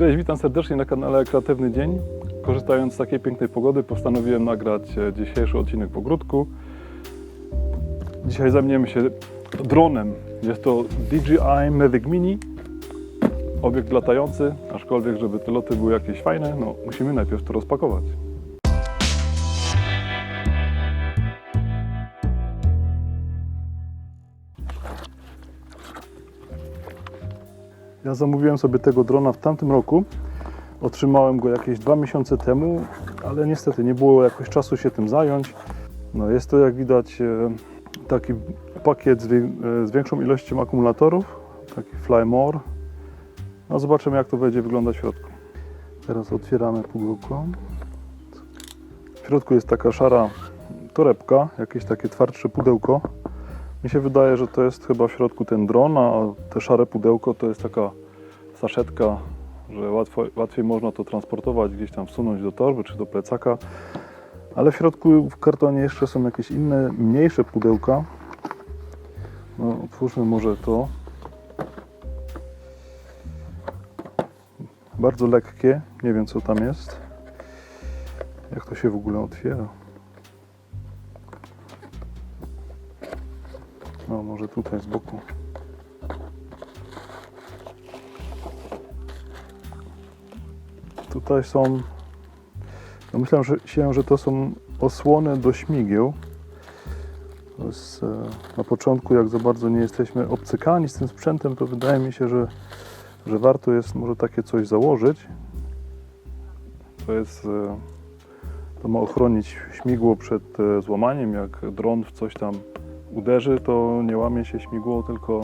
Cześć, witam serdecznie na kanale Kreatywny Dzień. Korzystając z takiej pięknej pogody, postanowiłem nagrać e, dzisiejszy odcinek w ogródku. Dzisiaj zajmiemy się dronem. Jest to DJI Mavic Mini. Obiekt latający, aczkolwiek, żeby te loty były jakieś fajne, no musimy najpierw to rozpakować. Ja zamówiłem sobie tego drona w tamtym roku. Otrzymałem go jakieś dwa miesiące temu, ale niestety nie było jakoś czasu się tym zająć. No jest to jak widać e, taki pakiet e, z większą ilością akumulatorów, taki Fly More. No zobaczymy jak to będzie wyglądać w środku. Teraz otwieramy pudełko. W środku jest taka szara torebka, jakieś takie twardsze pudełko. Mi się wydaje, że to jest chyba w środku ten dron, a te szare pudełko to jest taka saszetka, że łatwo, łatwiej można to transportować, gdzieś tam wsunąć do torby czy do plecaka. Ale w środku w kartonie jeszcze są jakieś inne, mniejsze pudełka. No, otwórzmy może to. Bardzo lekkie, nie wiem co tam jest. Jak to się w ogóle otwiera? Może tutaj z boku. Tutaj są. No myślałem że, się, że to są osłony do śmigieł. Jest, e, na początku, jak za bardzo nie jesteśmy obcykani z tym sprzętem, to wydaje mi się, że, że warto jest może takie coś założyć. To jest. e, To ma ochronić śmigło przed e, złamaniem. Jak dron w coś tam uderzy, to nie łamie się śmigło, tylko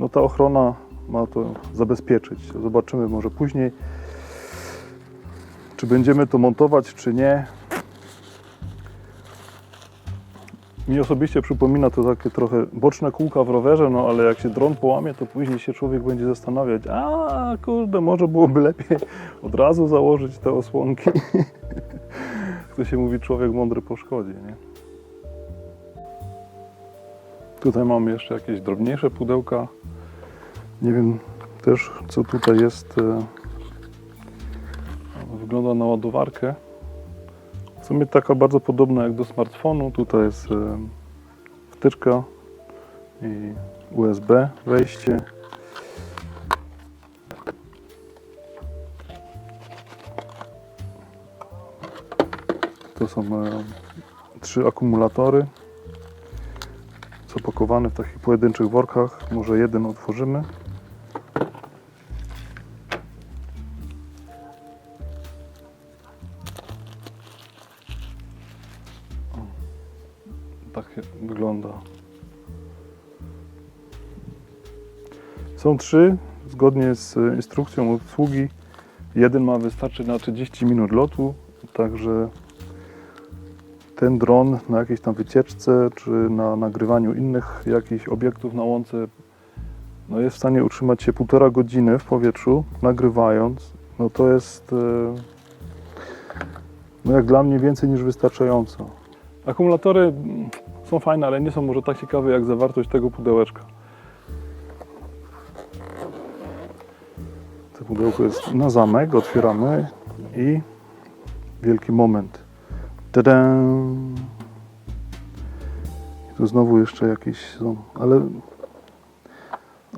no ta ochrona ma to zabezpieczyć. Zobaczymy może później, czy będziemy to montować, czy nie. Mi osobiście przypomina to takie trochę boczne kółka w rowerze, no ale jak się dron połamie, to później się człowiek będzie zastanawiać, a kurde, może byłoby lepiej od razu założyć te osłonki. To się mówi, człowiek mądry po szkodzie, nie? Tutaj mamy jeszcze jakieś drobniejsze pudełka. Nie wiem też, co tutaj jest. e, Wygląda na ładowarkę. W sumie taka bardzo podobna jak do smartfonu. Tutaj jest e, wtyczka i USB wejście. To są e, trzy akumulatory zapakowane w takich pojedynczych workach. Może jeden otworzymy. Tak wygląda. Są trzy, zgodnie z e, instrukcją obsługi. Jeden ma wystarczyć na 30 minut lotu, także ten dron na jakiejś tam wycieczce czy na nagrywaniu innych jakichś obiektów na łące no jest w stanie utrzymać się półtora godziny w powietrzu nagrywając. No to jest e, no jak dla mnie więcej niż wystarczająco. Akumulatory są fajne, ale nie są może tak ciekawe jak zawartość tego pudełeczka. To pudełko jest na zamek, otwieramy i wielki moment. Tada! I tu znowu jeszcze jakieś są, ale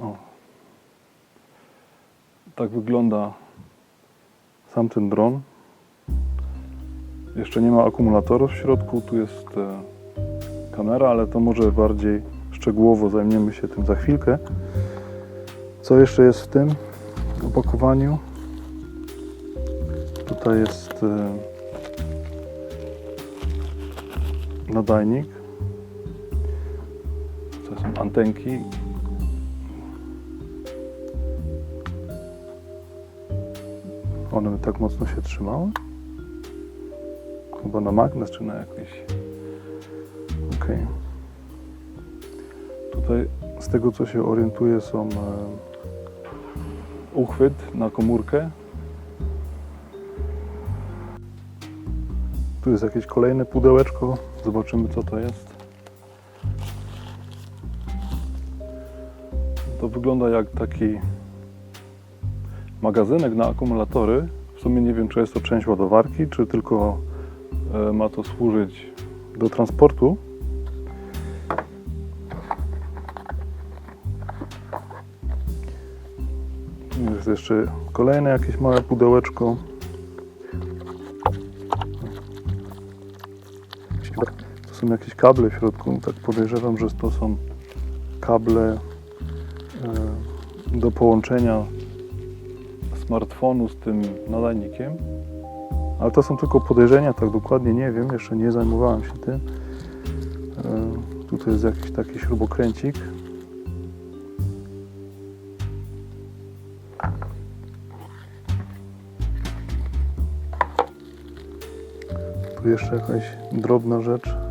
o. Tak wygląda sam ten dron. Jeszcze nie ma akumulatorów w środku, tu jest e, kamera, ale to może bardziej szczegółowo zajmiemy się tym za chwilkę. Co jeszcze jest w tym opakowaniu? Tutaj jest nadajnik. To są antenki. One tak mocno się trzymały? Chyba na magnes czy na jakiś... Okej. Tutaj z tego co się orientuję są e, uchwyt na komórkę. Tu jest jakieś kolejne pudełeczko. Zobaczymy co to jest. To wygląda jak taki magazynek na akumulatory. W sumie nie wiem, czy jest to część ładowarki, czy tylko e, ma to służyć do transportu. Tu Jest jeszcze kolejne jakieś małe pudełeczko. Są jakieś kable w środku. Tak podejrzewam, że to są kable e, do połączenia smartfonu z tym nadajnikiem. Ale to są tylko podejrzenia, tak dokładnie nie wiem, jeszcze nie zajmowałem się tym. E, Tutaj jest jakiś taki śrubokręcik. Tu jeszcze jakaś drobna rzecz.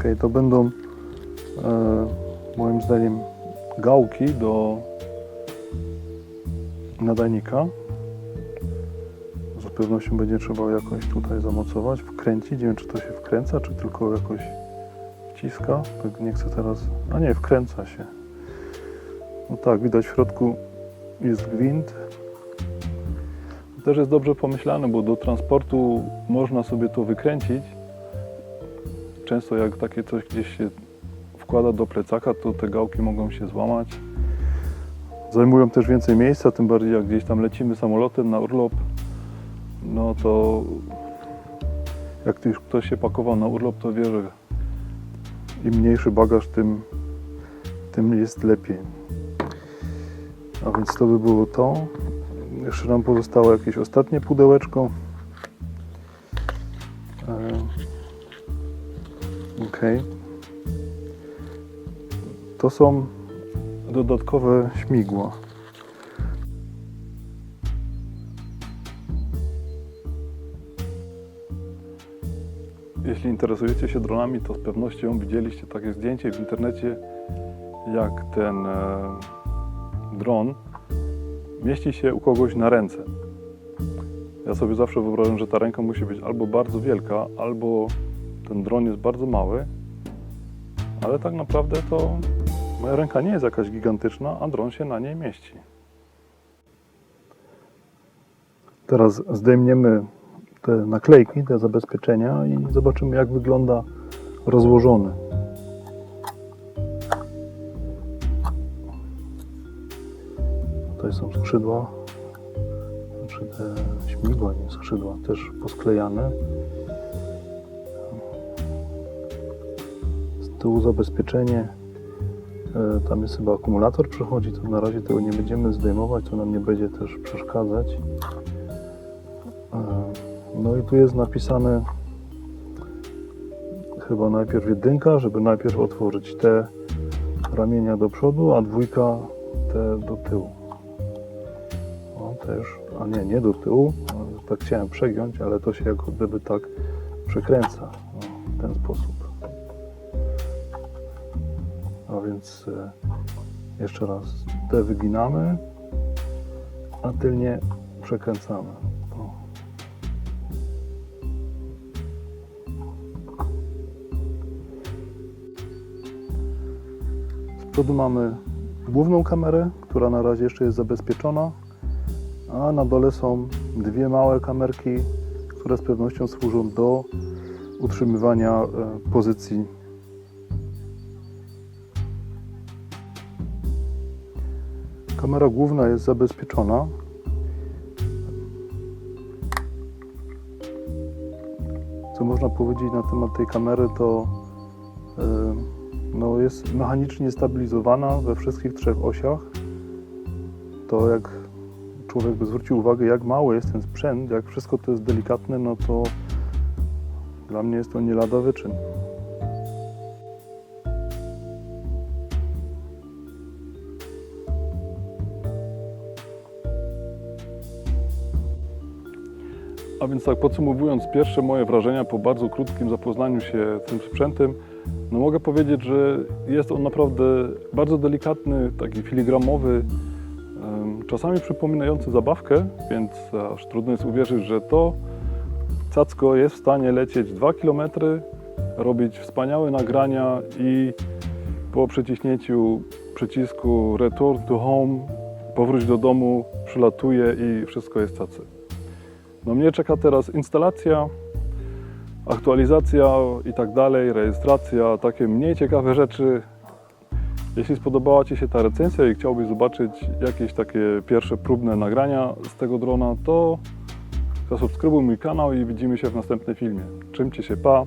Okej, to będą e, moim zdaniem gałki do nadajnika. Z pewnością będzie trzeba jakoś tutaj zamocować, wkręcić. Nie wiem, czy to się wkręca, czy tylko jakoś wciska. Tak nie chcę teraz. A nie, wkręca się. No tak, widać w środku jest gwint. To też jest dobrze pomyślane, bo do transportu można sobie to wykręcić. Często jak takie coś gdzieś się wkłada do plecaka, to te gałki mogą się złamać. Zajmują też więcej miejsca, tym bardziej jak gdzieś tam lecimy samolotem na urlop, no to jak już ktoś się pakował na urlop, to wie, że im mniejszy bagaż, tym, tym jest lepiej. A więc to by było to. Jeszcze nam pozostało jakieś ostatnie pudełeczko. Ok. To są dodatkowe śmigła. Jeśli interesujecie się dronami, to z pewnością widzieliście takie zdjęcie w internecie, jak ten e, dron mieści się u kogoś na ręce. Ja sobie zawsze wyobrażam, że ta ręka musi być albo bardzo wielka, albo ten dron jest bardzo mały, ale tak naprawdę to moja ręka nie jest jakaś gigantyczna, a dron się na niej mieści. Teraz zdejmiemy te naklejki, te zabezpieczenia i zobaczymy jak wygląda rozłożony. Tutaj są skrzydła, znaczy te śmigła, nie skrzydła, też posklejane. Tyłu zabezpieczenie, e, tam jest chyba akumulator przechodzi, to na razie tego nie będziemy zdejmować, to nam nie będzie też przeszkadzać. E, No i tu jest napisane chyba najpierw jedynka, żeby najpierw otworzyć te ramienia do przodu, a dwójka te do tyłu. O, też, a nie, nie do tyłu, ale tak chciałem przegiąć, ale to się jak gdyby tak przekręca o, w ten sposób. A więc e, jeszcze raz te wyginamy, a tylnie przekręcamy. O. Z przodu mamy główną kamerę, która na razie jeszcze jest zabezpieczona, a na dole są dwie małe kamerki, które z pewnością służą do utrzymywania e, pozycji. Kamera główna jest zabezpieczona. Co można powiedzieć na temat tej kamery, to e, no, jest mechanicznie stabilizowana we wszystkich trzech osiach. To jak człowiek by zwrócił uwagę, jak mały jest ten sprzęt, jak wszystko to jest delikatne, no to dla mnie jest to nie lada wyczyn. A więc tak podsumowując pierwsze moje wrażenia po bardzo krótkim zapoznaniu się z tym sprzętem, no mogę powiedzieć, że jest on naprawdę bardzo delikatny, taki filigramowy, czasami przypominający zabawkę, więc aż trudno jest uwierzyć, że to cacko jest w stanie lecieć 2 km robić wspaniałe nagrania i po przyciśnięciu przycisku Return to Home, powróć do domu, przylatuje i wszystko jest cacy. No mnie czeka teraz instalacja, aktualizacja i tak dalej, rejestracja, takie mniej ciekawe rzeczy. Jeśli spodobała Ci się ta recenzja i chciałbyś zobaczyć jakieś takie pierwsze próbne nagrania z tego drona, to zasubskrybuj mój kanał i widzimy się w następnym filmie. Czym Ci się pa!